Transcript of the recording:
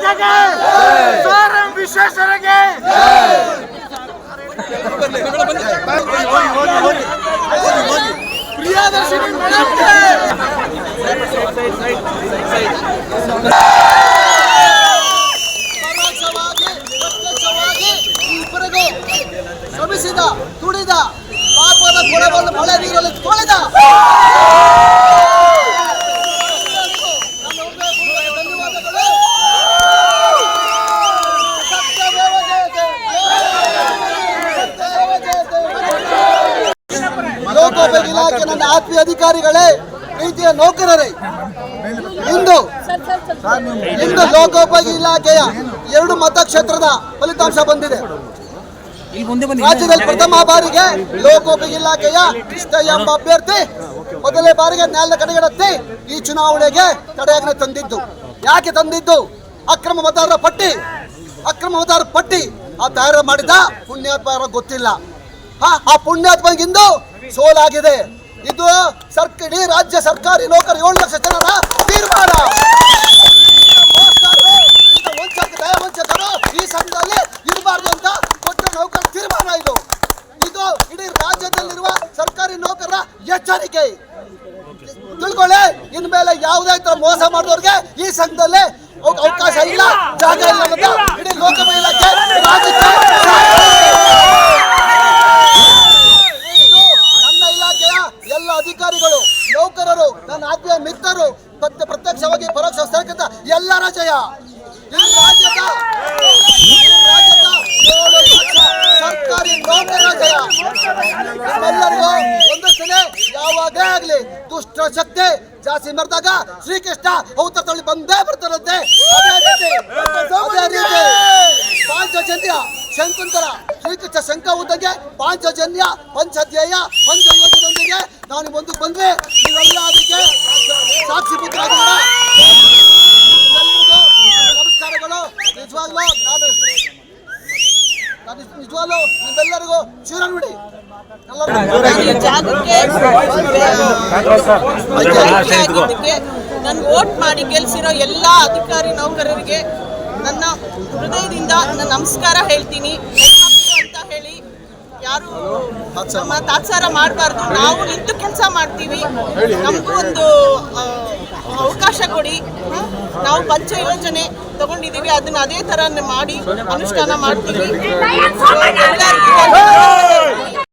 ಅಧ್ಯಕ್ಷ sir ವಿಶ್ವೇಶ್ವರಗೆ Priyadarshini madam ಲೋಕೋಪಯೋಗಿ ಇಲಾಖೆ ನನ್ನ ಆತ್ಮೀಯ ಅಧಿಕಾರಿಗಳೇ ಪ್ರೀತಿಯ ನೌಕರರೇ ಇಂದು ಇಂದು ಲೋಕೋಪಯೋಗಿ ಇಲಾಖೆಯ ಎರಡು ಮತಕ್ಷೇತ್ರದ ಫಲಿತಾಂಶ ಬಂದಿದೆ. ರಾಜ್ಯದಲ್ಲಿ ಪ್ರಥಮ ಬಾರಿಗೆ ಲೋಕೋಪಯೋಗಿ ಇಲಾಖೆಯ ಕೃಷ್ಣಯ್ಯ ಎಂಬ ಅಭ್ಯರ್ಥಿ ಮೊದಲೇ ಬಾರಿಗೆ ನ್ಯಾಯಾಲಯ ಕಡೆಗಡತ್ತಿ ಈ ಚುನಾವಣೆಗೆ ತಡೆಯಾಜ್ಞೆ ತಂದಿದ್ದು. ಯಾಕೆ ತಂದಿದ್ದು? ಅಕ್ರಮ ಮತದಾರರ ಪಟ್ಟಿ ಅಕ್ರಮ ಮತದಾರರ ಪಟ್ಟಿ ಆ ತಯಾರು ಮಾಡಿದ ಪುಣ್ಯಾತ್ಮ ಗೊತ್ತಿಲ್ಲ. ಆ ಪುಣ್ಯಾತ್ಮಗಿಂದು ಸೋಲಾಗಿದೆ. ಇದು ಸರ್ಕಾರಿ ರಾಜ್ಯ ಸರ್ಕಾರಿ ನೌಕರ ಏಳು ಲಕ್ಷ ಜನರ ತೀರ್ಮಾನ. ಈ ಸಂಘದಲ್ಲಿ ಇರಬಾರ್ದು ಅಂತ ಕೊಟ್ಟ ನೌಕರ ತೀರ್ಮಾನ ಇದು. ಇದು ಇಡೀ ರಾಜ್ಯದಲ್ಲಿರುವ ಸರ್ಕಾರಿ ನೌಕರರ ಎಚ್ಚರಿಕೆ. ತಿಳ್ಕೊಳ್ಳಿ, ಇನ್ಮೇಲೆ ಯಾವುದೇ ತರ ಮೋಸ ಮಾಡಿದವ್ರಿಗೆ ಈ ಸಂಘದಲ್ಲಿ ಅವ- ಅವಕಾಶ ಇಲ್ಲ, ಜಾಗ ಇಲ್ಲ ಇಡೀ ಲೋಕಸಭೆ ಇಲಾಖೆ ರಾಜ್ಯಕ್ಕೆ ಇದು ನನ್ನ ಇಲಾಖೆಯ ಎಲ್ಲ ಅಧಿಕಾರಿಗಳು ನೌಕರರು ನನ್ನ ಆತ್ಮೀಯ ಮಿತ್ರರು ಪ್ರತ್ಯ ಪ್ರತ್ಯಕ್ಷವಾಗಿ ಪರೋಕ್ಷ ಸೇರಿದಂತ ಎಲ್ಲರ ಜಯ ರಾಜ್ಯದ, ಸರ್ಕಾರಿ ನೌಕರರ ಜಯ. ನಿಮ್ಮೆಲ್ಲರಿಗೂ ಒಂದು ಸಲ ಯಾವಾಗೇ ಆಗಲಿ, ದುಷ್ಟ ಶಕ್ತಿ ಜಾಸ್ತಿ ಮರೆದಾಗ ಶ್ರೀಕೃಷ್ಣ ತಳಿ ಬಂದೇ ಬರ್ತಾರಂತೆ ಅದೇ ರೀತಿ ಅದೇ ರೀತಿ ಪಾಂಚಜನ್ಯ ಶಂಕುಂತರ ಶ್ರೀಕೃಷ್ಣ ಶಂಕ ಪಾಂಚಜನ್ಯ, ಪಂಚಧ್ಯೇಯ ಪಂಚ ಯೋಜನೆಯೊಂದಿಗೆ ನಾನು ಬಂದು ಬಂದ್ರೆ ನೀವೆಲ್ಲ ಅದಕ್ಕೆ ಸಾಕ್ಷಿ ಪುತ್ರ ನಮಸ್ಕಾರಗಳು. ನಿಜವಾಗ್ಲೂ ನಾನು ನಿಜವಾಗ್ಲೂ ನಿಮ್ಮೆಲ್ಲರಿಗೂ ಎಲ್ಲರಿಗೂ ನಾನು ವೋಟ್ ಮಾಡಿ ಗೆಲ್ಸಿರೋ ಎಲ್ಲ ಅಧಿಕಾರಿ ನೌಕರರಿಗೆ ನನ್ನ ಹೃದಯದಿಂದ ನನ್ನ ನಮಸ್ಕಾರ ಹೇಳ್ತೀನಿ. ಯಾರು ನಮ್ಮ ತಾತ್ಸಾರ ಮಾಡಬಾರ್ದು. ನಾವು ನಿಂತು ಕೆಲಸ ಮಾಡ್ತೀವಿ. ನಮಗೂ ಒಂದು ಅವಕಾಶ ಕೊಡಿ. ನಾವು ಪಂಚ ಯೋಜನೆ ತಗೊಂಡಿದ್ದೀವಿ. ಅದನ್ನ ಅದೇ ಥರ ಮಾಡಿ ಅನುಷ್ಠಾನ ಮಾಡ್ತೀವಿ.